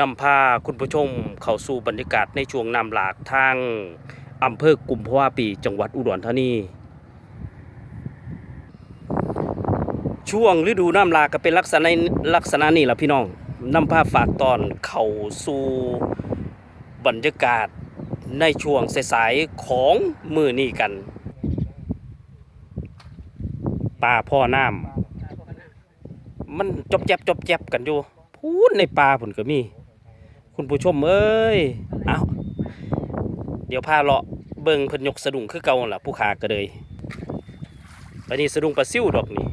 นำพาคุณผู้ชมเข้าสู่บรรยากาศในช่วงน้ำหลากทางอำเภอกุมภาวะปีจังหวัดอุดรธานี ช่วงฤดูน้ำหลากก็เป็นลักษณะลักษณะนี้แหละพี่น้องนำพาฝากตอนเข้าสู่บรรยากาศในช่วงสายๆของมือนี้กันป่าพ่อน้ำมันจบแจบจบแจบกันอยู่พูดในป่าผลก็มี คุณผู้ชมเอ้ยเอาเดี๋ยวพาเลาะเบิ่งเพิ่นยกสะดุ้งคือเก่าล่ะผู้ขาก็เลยอันนี้สะดุ้งปลาซิ่วดอกนี่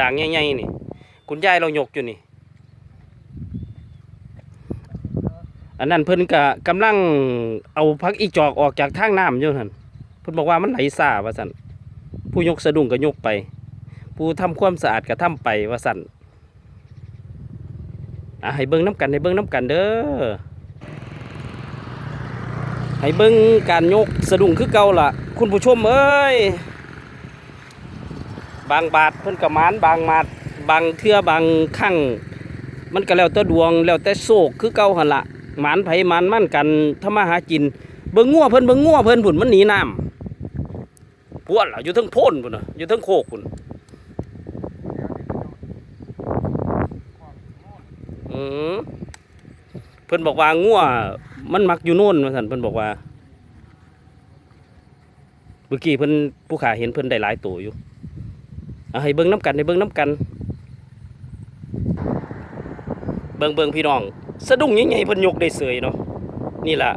ด่างใหญ่ๆนี่ คุณยายเรายกอยู่นี่ อันนั้นเพิ่นก็กำลังเอาพักอีจอกออกจากทางน้ำอยู่นั่นเพิ่นบอกว่ามันไหลซาว่าซั่นผู้ยกสะดุ้งก็ยกไป ผู้ทำความสะอาดก็ทำไปว่าสั่น อะให้เบิ่งน้ำกันให้เบิ่งน้ำกันเด้อให้เบิ่งการยกสะดุ้งคือเก่าล่ะ คุณผู้ชมเอ้ยบางบาทเพิ่นกระมานบางมาดบางเทื่อบางขั้งมันก็แล้วแต่ดวงแล้วแต่โศกคือเก่าหันละหมานไผหมานมั่นกันทำมาหากิน เบิ่งงัวเพิ่นเบิ่งงัวเพิ่นพุ่นมันหนีน้ำพวดล่ะอยู่ทั้งโพ้นพุ่นน่ะอยู่ทั้งโคกพุ่น อืม เพิ่นบอกว่างัวมันมักอยู่โน่นว่าซั่นเพิ่นบอกว่าเมื่อกี้เพิ่นผู้ขาเห็นเพิ่นได้หลายตัวอยู่เอาให้เบิ่งน้ำกันให้เบิ่งน้ำกัน เบิ่งเบิ่งพี่น้อง สะดุ้งใหญ่ๆเพิ่นยกได้เสยเนาะนี่แหละ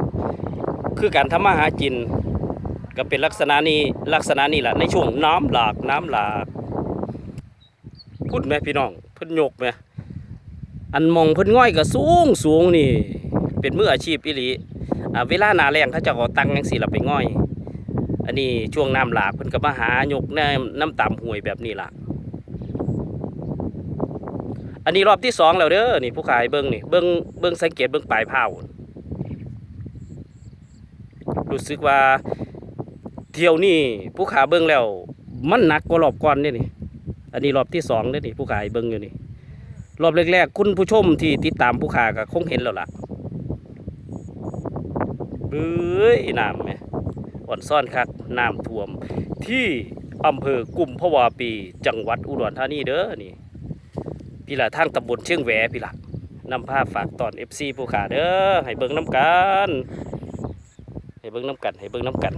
คือการทำมาหากินก็เป็นลักษณะนี้ลักษณะนี้แหละในช่วงน้ำหลากน้ำหลากพูดไหมพี่น้องเพิ่นยกไหม อันมองเพิ่นง่อยก็สูงสูงนี่ เป็นมืออาชีพอีหลีอ่าเวลาหนาแรงเขาจะเอาตังจังซี่ล่ะไปง่อย อันนี้ช่วงน้ำหลากเพิ่นก็มาหายกน้ำน้ำตามห้วยแบบนี้ล่ะ อันนี้รอบที่สองแล้วเด้อนี่ผู้ขายเบิ่งนี่เบิ่งเบิ่งสังเกตเบิ่งปลายเผารู้สึกว่าเที่ยวนี้ผู้ขาเบิ่งแล้ว มันหนักกว่ารอบก่อนเด้นี่ อันนี้รอบที่สองเด้นี่ผู้ขายเบิ่งอยู่นี่ รอบแรกๆ คุณผู้ชมที่ติดตามผู้ขาก็คงเห็นแล้วล่ะเบ้ยน้ำไหมอ่อนซ่อนคักน้ำท่วม ที่อำเภอกุมภาวะปี จังหวัดอุดรธานีเด้อนี่พี่ละทางตำบลเชียงแหวพี่ละนำภาพฝากตอน FC ผู้ขาเด้อให้เบิ่งน้ำกันให้เบิ่งน้ำกันให้เบิ่งน้ำกัน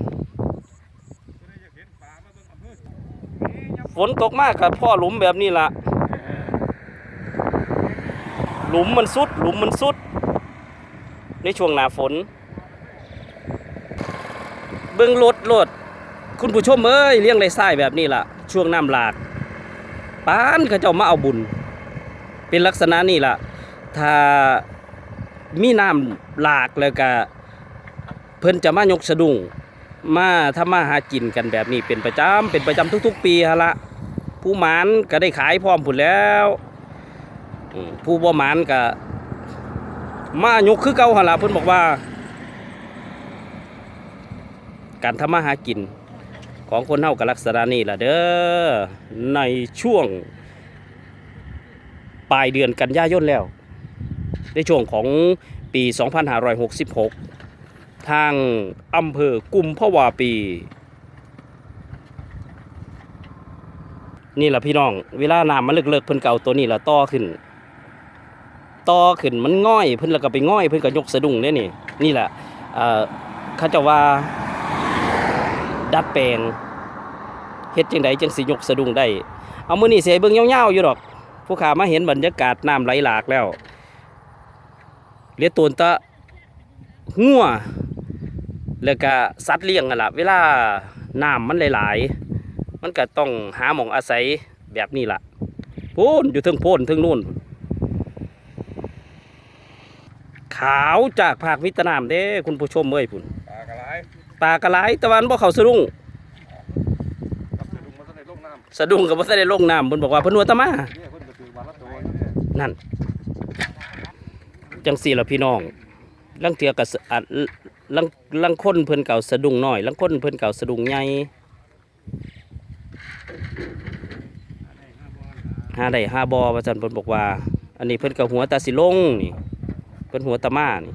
ฝนตกมากกับพ่อหลุมแบบนี้ล่ะ หลุมมันสุด หลุมมันสุด ในช่วงหน้าฝน เบิ่งรถรถคุณผู้ชมเอ้ยเลี้ยงไรไส้แบบนี้ล่ะ ช่วงน้ำหลากปานเขาเจ้ามาเอาบุญ เป็นลักษณะนี้ล่ะ ถ้ามีน้ำหลากแล้วก็เพิ่นจะมายกสะดุ้งมาทำมาหากินกันแบบนี้เป็นประจำเป็นประจำทุก ๆ ปีฮะละผู้หมานก็ได้ขายพร้อมผุนแล้ว ผู้บ่หมานก็มายกคือเก่าหนล่ะเพิ่นบอกว่า การทำมาหากิน ของคนเฮากับลักษณะนี้ล่ะเด้อในช่วง ปลายเดือนกันยายนแล้ว ในช่วงของปี 2566 ทางอำเภอกุมภาวะปี นี่แหละพี่น้อง เวลาน้ำมันเลิกๆเพิ่นก็เอาตัวนี้ละต่อขึ้น ต่อขึ้นมันง่อยเพิ่นแล้วก็ไปง่อยเพิ่นก็ยกสะดุ้งเนี่ยนี่นี่แหละเออเขาจะว่าดัดแปลงเฮ็ดจังไดจังสิยกสะดุ้งได้ เอามื้อนี้สิให้เบิ่งยาวๆอยู่ดอก ผู้ขามาเห็นบรรยากาศน้ำไหลหลากแล้วเรียตัวตะงัวแล้วก็สัตว์เลี้ยงนั่นล่ะเวลาน้ำมันหลายๆ มันก็ต้องหาหมองอาศัยแบบนี้ล่ะพ้นอยู่ทึงโพนทึงนู่น ขาวจากภาควิตนามเด้คุณผู้ชมเอ้ยพุ่นปลากระไรปลากระไหลตะวันบ่เข้าสะดุ้งกับสะดุ้งมันก็ในลงน้สะดุ้งก็บ่ทันได้ลงน้ำเพิ่นบอกว่าเพิ่นว่าแตะมาำเนี่ยเพิ่นก็ถือวันละตัวเนี่ยนั่น จังสี่ละพี่น้องลังเทือกับอัดลังลังคนเพิ่นเก่าสะดุ้งน้อยลังคนเพิ่นเก่าสะดุ้งใหญ่หาได้หาบอว่าจันเพิ่นบอกว่า อันนี้เพิ่นกับหัวตาสิลงนี่ เพิ่นหัวตะมานี่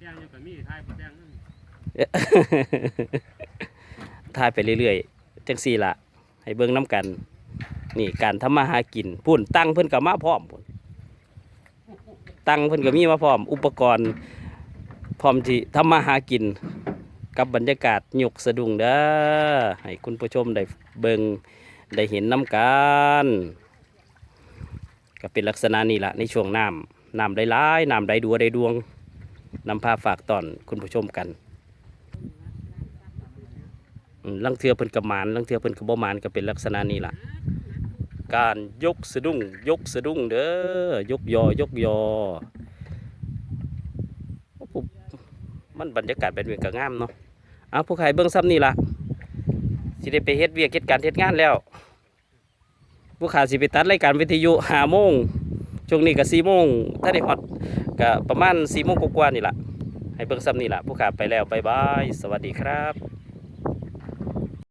แจ้งยังก็มีทายบ่แจ้งนั่นถ่ายไปเรื่อยๆจังสี่ละให้เบิ่งน้ำกัน นี่การทำมาหากินพุ่นตั้งเพิ่นก็มาพร้อมพุ่นตั้งเพิ่นก็มีมาพร้อม อุปกรณ์พร้อมที่ทำมาหากินกับบรรยากาศหยกสะดุ้งเด้อให้คุณผู้ชมได้เบิ่งได้เห็นน้ำกัน ก็เป็นลักษณะนี้ละในช่วงน้ำ น้ำได้ร้ายน้ำได้ดัวได้ดวงนำพาฝากตอนคุณผู้ชมกันลังเทือเพิ่นกระมานลังเทือเพิ่นกระบ่มานก็เป็นลักษณะนี้ล่ะ การยกสะดุ้งยกสะดุ้งเด้อยกยอยกยอโอ้ปุ๊บมันบรรยากาศแบบนี้ก็งามเนาะเอาผู้ขายเบิ่งซ้ำนี่ล่ะสิได้ไปเฮ็ดเวียกเฮ็ดการเฮ็ดงานแล้ว ผู้ขายสิไปตัดรายการวิทยุ5โมง ช่วงนี้ก็4โมงถ้าได้ฮอดก็ประมาณ4โมงกว่าๆนี่แหละให้เบิ่งซ้ำนี่แหละผู้ขาไปแล้วบายบาย สวัสดีครับ